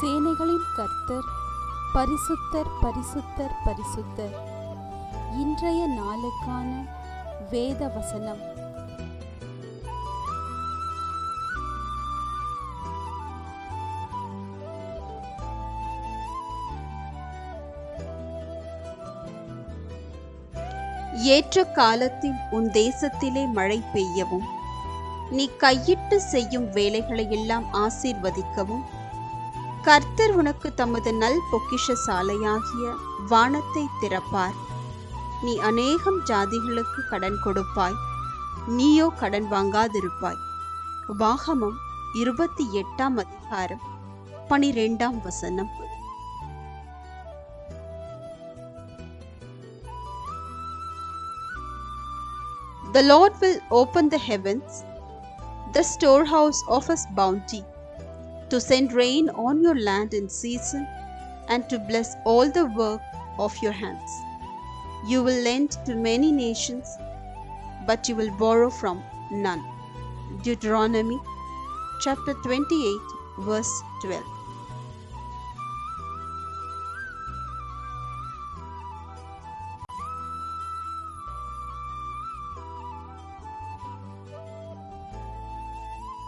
சேனைகளின் கர்த்தர் பரிசுத்தர் பரிசுத்தர் பரிசுத்தர். இன்றைய நாளுக்கான வேத வசனம். ஏற்ற காலத்தில் உன் தேசத்திலே மழை பெய்யவும் நீ கையிட்டு செய்யும் வேலைகளை எல்லாம் ஆசீர்வதிக்கவும் கர்த்தர் உனக்கு தமது நல் பொக்கிஷ சாலையாகிய வானத்தை திறப்பார். நீ அநேகம் ஜாதிகளுக்கு கடன் கொடுப்பாய். நீயோ கடன் வாங்காதிருப்பாய். வாகமம் இருபத்தி எட்டாம் அதிகாரம் பனிரெண்டாம் வசனம். The Lord will open the heavens, the storehouse of his bounty, to send rain on your land in season and to bless all the work of your hands. You will lend to many nations, but you will borrow from none. Deuteronomy chapter 28, verse 12.